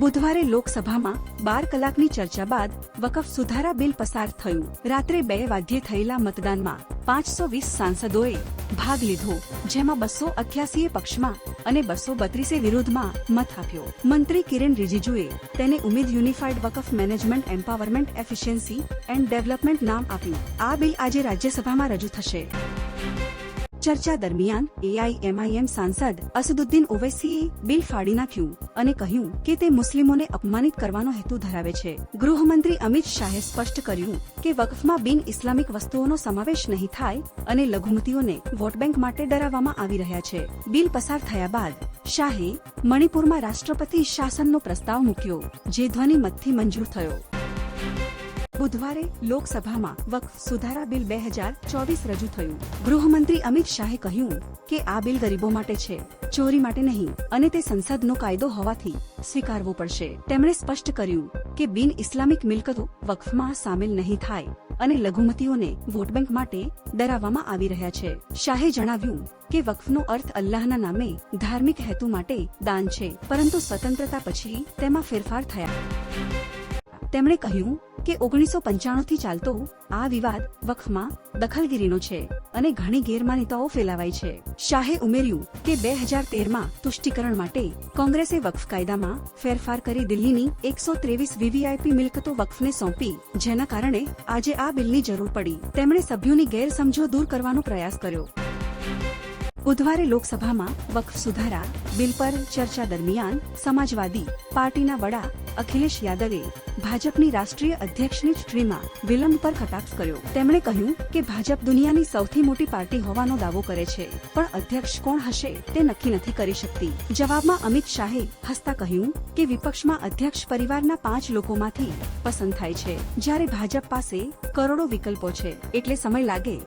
બુધવારે લોકસભામાં બાર કલાકની ચર્ચા બાદ વકફ સુધારા બિલ પસાર થયું. રાત્રે બે વાગ્યે થયેલા મતદાનમાં પાંચસો વીસ સાંસદોએ ભાગ લીધો, જેમાં બસો અઠ્યાસીએ પક્ષમાં અને બસો બત્રીસે વિરોધમાં મત આપ્યો. મંત્રી કિરણ રિજિજુએ તેને Umeed unified Waqf management, empowerment, efficiency and development નામ આપ્યું. આ બિલ આજે રાજ્યસભામાં રજૂ થશે. ચર્ચા દરમિયાન એઆઈએમઆઈએમ સાંસદ અસદુદ્દીન ઓવૈસીએ બિલ ફાડી નાખ્યું અને કહ્યું કે તે મુસ્લિમોને અપમાનિત કરવાનો હેતુ ધરાવે છે. ગૃહમંત્રી અમિત શાહે સ્પષ્ટ કર્યું કે વકફમાં બિન ઇસ્લામિક વસ્તુઓનો સમાવેશ નહીં થાય અને લઘુમતીઓને વોટ બેંક માટે ડરાવવામાં આવી રહ્યા છે. બિલ પસાર થયા બાદ શાહે મણિપુરમાં રાષ્ટ્રપતિ શાસનનો પ્રસ્તાવ મૂક્યો, જે ધ્વનિમતથી મંજૂર થયો. બુધવારે લોકસભામાં વકફ સુધારા બિલ બે હજાર ચોવીસ રજૂ થયું. ગૃહમંત્રી અમિત શાહે કહ્યું કે આ બિલ ગરીબો માટે છે, ચોરી માટે નહીં, અને તે સંસદનો કાયદો હોવાથી સ્વીકારવો પડશે. તેમણે સ્પષ્ટ કર્યું કે બિન ઇસ્લામિક મિલકતો વકફમાં સામેલ નહીં થાય અને લઘુમતીઓને વોટ બેંક માટે ડરાવવામાં આવી રહ્યા છે. શાહે જણાવ્યું કે વકફનો અર્થ અલ્લાહના નામે ધાર્મિક હેતુ માટે દાન છે, પરંતુ સ્વતંત્રતા પછી તેમાં ફેરફાર થયા. તેમણે કહ્યું કે ઓગણીસો પંચાણું થી ચાલતો આ વિવાદ વખમાં દખલગીરીનો છે અને ઘણી ગેરમાન્યતાઓ ફેલાવાઈ છે. શાહે ઉમેર્યું કે બે હજાર તેરમાં તુષ્ટિકરણ માટે કોંગ્રેસે વકફ કાયદામાં ફેરફાર કરી દિલ્હીની એકસો ત્રેવીસ વીવીઆઈપી મિલકતો વકફને સોંપી, જેના કારણે આજે આ બિલની જરૂર પડી. તેમણે સભ્યોની ગેરસમજો દૂર કરવાનો પ્રયાસ કર્યો. બુધવારે લોકસભામાં વક્ફ સુધારા, બિલ પર ચર્ચા દરમિયાન સમાજવાદી પાર્ટીના વડા અખિલેશ યાદવે ભાજપની રાષ્ટ્રીય અધ્યક્ષની ચૂંટણીમાં વિલંબ પર કટાક્ષ કર્યો. તેમણે કહ્યું કે ભાજપ દુનિયાની સૌથી મોટી પાર્ટી હોવાનો દાવો કરે છે, પણ અધ્યક્ષ કોણ હશે તે નક્કી નથી કરી શકતી. જવાબમાં અમિત શાહે હસતા કહ્યું કે વિપક્ષમાં અધ્યક્ષ પરિવારના પાંચ લોકોમાંથી પસંદ થાય છે. જ્યારે ભાજપ પાસે કરોડો વિકલ્પો છે, એટલે સમય લાગે